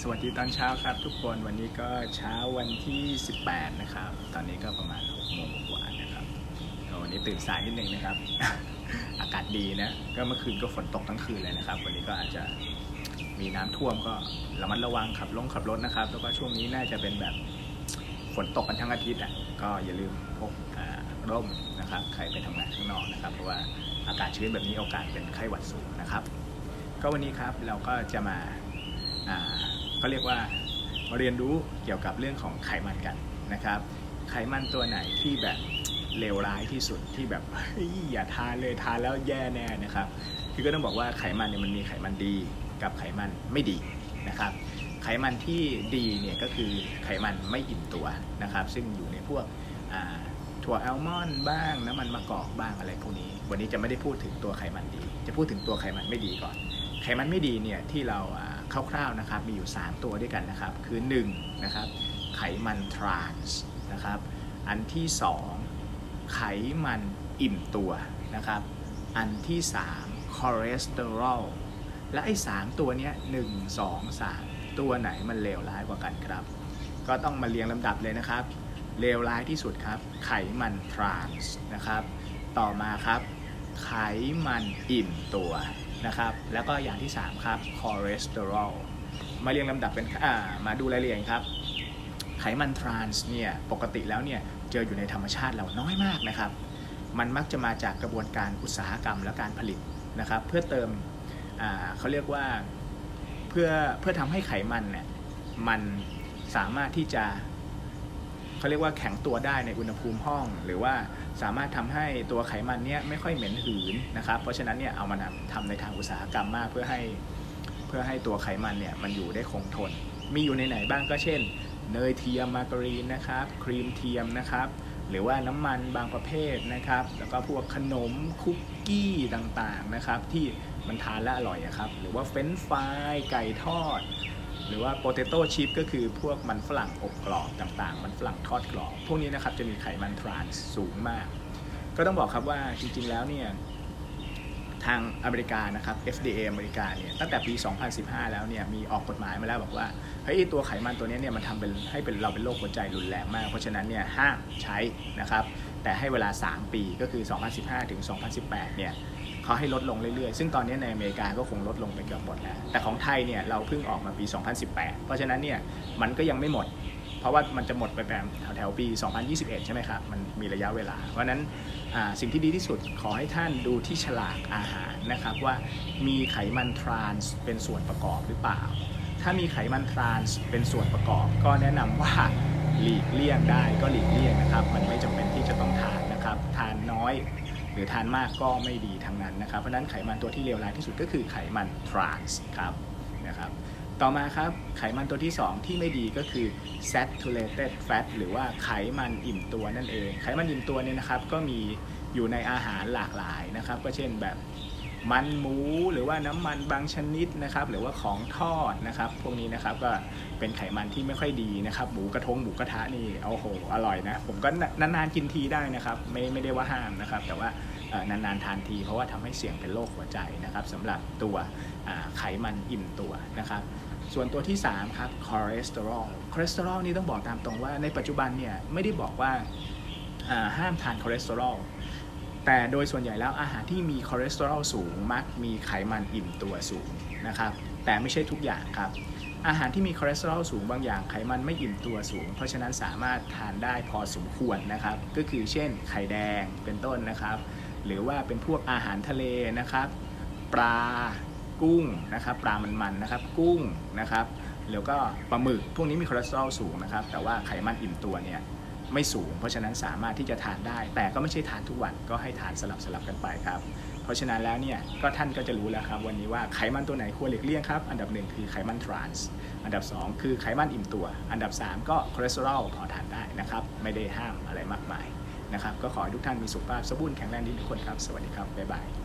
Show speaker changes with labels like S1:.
S1: สวัสดีตอนเช้าครับทุกคนวันนี้ก็เช้าวันที่ 18 นะครับ ตอนนี้ก็ประมาณ6โมงกว่านะครับวันนี้ตื่นสายนิดนึงนะครับ อากาศดีนะ ก็เมื่อคืนก็ฝนตกทั้งคืนเลยนะครับ วันนี้ก็อาจจะมีน้ำท่วมก็ระมัดระวังขับลงขับรถนะครับ แล้วก็ช่วงนี้น่าจะเป็นแบบฝนตกกันทั้งอาทิตย์อะก็อย่าลืมพกร่มนะครับ ใครไปทำงานข้างนอกนะครับ เพราะว่าอากาศชื้นแบบนี้โอกาสเป็นไข้หวัดสูงนะครับ ก็วันนี้ครับเราก็จะมาอ่า ก็เรียกว่ามาเรียนรู้เกี่ยวกับเรื่องของไขมันกันนะครับ ไขมันตัวไหนที่แบบเลวร้ายที่สุดที่แบบอย่าทานเลยทานแล้วแย่แน่นะครับ คือก็ต้องบอกว่าไขมันเนี่ยมันมีไขมันดีกับไขมันไม่ดีนะครับ ไขมันที่ดีเนี่ยก็คือไขมันไม่อิ่มตัวนะครับ ซึ่งอยู่ในพวกถั่วอัลมอนด์บ้างน้ำมันมะกอกบ้างอะไรพวกนี้ วันนี้จะไม่ได้พูดถึงตัวไขมันดี จะพูดถึงตัวไขมันไม่ดีก่อน ไขมันไม่ดีเนี่ยที่เราา คร่าวๆนะครับมีอยู่ 3 ตัวด้วยกันนะครับ คือ1นะครับไขมันทรานส์นะครับอันที่ 2 ไขมันอิ่มตัวนะครับอันที่ 3 คอเลสเตอรอลและไอ้สามตัวเนี้ยหนึ่งสองสามตัวไหนมันเลวร้ายกว่ากันครับ ก็ต้องมาเรียงลำดับเลยนะครับเลวร้ายที่สุดครับ ไขมันทรานส์นะครับ ต่อมาครับ ไขมันอิ่มตัว นะครับ แล้วก็อย่างที่ 3 ครับคอเลสเตอรอลมาเรียงลำดับเป็นมาดูรายละเอียดครับ ไขมันทรานส์เนี่ยปกติแล้วเนี่ยเจออยู่ในธรรมชาติเราน้อยมากนะครับ มันมักจะมาจากกระบวนการอุตสาหกรรมและการผลิตนะครับ เพื่อเติมเขาเรียกว่าเพื่อเพื่อทำให้ไขมันเนี่ยมันสามารถที่จะ เขาเรียกว่าแข็งตัวได้ในอุณหภูมิห้อง หรือว่าสามารถทำให้ตัวไขมันเนี่ยไม่ค่อยเหม็นหืนนะครับ เพราะฉะนั้นเนี่ยเอามาทำในทางอุตสาหกรรมมากเพื่อให้เพื่อให้ตัวไขมันเนี่ยมันอยู่ได้คงทน มีอยู่ในไหนบ้างก็เช่น เนยเทียมมาการีนนะครับครีมเทียมนะครับหรือว่าน้ำมันบางประเภทนะครับ แล้วก็พวกขนมคุกกี้ต่างๆนะครับ ที่มันทานแล้วอร่อยครับ หรือว่าเฟรนฟรายไก่ทอด หรือว่าโปเตโต้ชิพก็คือพวกมันฝรั่งอบกรอบต่างๆ มันฝรั่งทอดกรอบ พวกนี้นะครับจะมีไขมันทรานส์สูงมาก ก็ต้องบอกครับว่าจริงๆแล้วเนี่ยทางอเมริกานะครับ FDA อเมริกาเนี่ยตั้งแต่ปี 2015 แล้วเนี่ยมีออกกฎหมายมาแล้วบอกว่าเฮ้ยไอ้ตัวไขมันตัวนี้เนี่ยมันทำเป็นให้เป็นเราเป็นโรคหัวใจรุนแรงมาก เพราะฉะนั้นเนี่ยห้ามใช้นะครับแต่ให้เวลา 3 ปีก็คือ 2015 ถึง 2018 เนี่ย เขาให้ลดลงเรื่อยๆ ซึ่งตอนนี้ในอเมริกาก็คงลดลงไปเกือบหมดแล้ว แต่ของไทยเนี่ยเราเพิ่งออกมาปี 2018 เพราะฉะนั้นเนี่ยมันก็ยังไม่หมด เพราะว่ามันจะหมดไปแบบแถวๆปี 2021 ใช่ไหมครับ มันมีระยะเวลา เพราะนั้นสิ่งที่ดีที่สุดขอให้ท่านดูที่ฉลากอาหารนะครับว่ามีไขมันทรานส์เป็นส่วนประกอบหรือเปล่า ถ้ามีไขมันทรานส์เป็นส่วนประกอบ ก็แนะนำว่าหลีกเลี่ยงได้ก็หลีกเลี่ยงนะครับ มันไม่จำเป็นที่จะต้องทานนะครับ ทานน้อย หรือทานมากก็ไม่ดีทั้งนั้นนะครับ เพราะนั้นไขมันตัวที่เลวร้ายที่สุดก็คือไขมันทรานส์ครับนะครับต่อมาครับไขมันตัวที่ 2 ที่ไม่ดีก็คือ saturated fat หรือว่าไขมันอิ่มตัวนั่นเอง ไขมันอิ่มตัวเนี่ยนะครับก็มีอยู่ในอาหารหลากหลายนะครับ ก็เช่นแบบมันหมูหรือว่าน้ำมันบางชนิดนะครับ หรือว่าของทอดนะครับ พวกนี้นะครับก็เป็นไขมันที่ไม่ค่อยดีนะครับหมูกระทงหมูกระทะนี่โอ้โหอร่อยนะ ผมก็นานๆกินทีได้นะครับ ไม่ไม่ได้ว่าห้ามนะครับ แต่ว่า นานๆทานที เพราะว่าทำให้เสี่ยงเป็นโรคหัวใจนะครับสำหรับตัวไขมันอิ่มตัวนะครับส่วนตัวที่ 3 ครับคอเลสเตอรอลคอเลสเตอรอลนี่ต้องบอกตามตรงว่าในปัจจุบันเนี่ยไม่ได้บอกว่าห้ามทานคอเลสเตอรอลแต่โดยส่วนใหญ่แล้วอาหารที่มีคอเลสเตอรอลสูงมักมีไขมันอิ่มตัวสูงนะครับแต่ไม่ใช่ทุกอย่างครับ อาหารที่มีคอเลสเตอรอลสูงบางอย่างไขมันไม่อิ่มตัวสูง เพราะฉะนั้นสามารถทานได้พอสมควรนะครับ ก็คือเช่นไข่แดงเป็นต้นนะครับ หรือว่าเป็นพวกอาหารทะเลนะครับ ปลากุ้งนะครับปลามันๆนะครับ กุ้งนะครับแล้วก็ปลาหมึกพวกนี้มีคอเลสเตอรอลสูงนะครับ แต่ว่าไขมันอิ่มตัวเนี่ยไม่สูง เพราะฉะนั้นสามารถที่จะทานได้ แต่ก็ไม่ใช่ทานทุกวันก็ให้ทานสลับสลับกันไปครับ เพราะฉะนั้นแล้วเนี่ยก็ท่านก็จะรู้แล้วครับวันนี้ว่าไขมันตัวไหนควรหลีกเลี่ยงครับ อันดับหนึ่งคือไขมันทรานส์อันดับ 2 คือไขมันอิ่มตัว อันดับ 3 ก็คอเลสเตอรอลพอทานได้นะครับ ไม่ได้ห้ามอะไรมากมาย นะครับ ก็ขอให้ทุกท่านมีสุขภาพสมบูรณ์แข็งแรงดีทุกคนครับ สวัสดีครับ บ๊ายบาย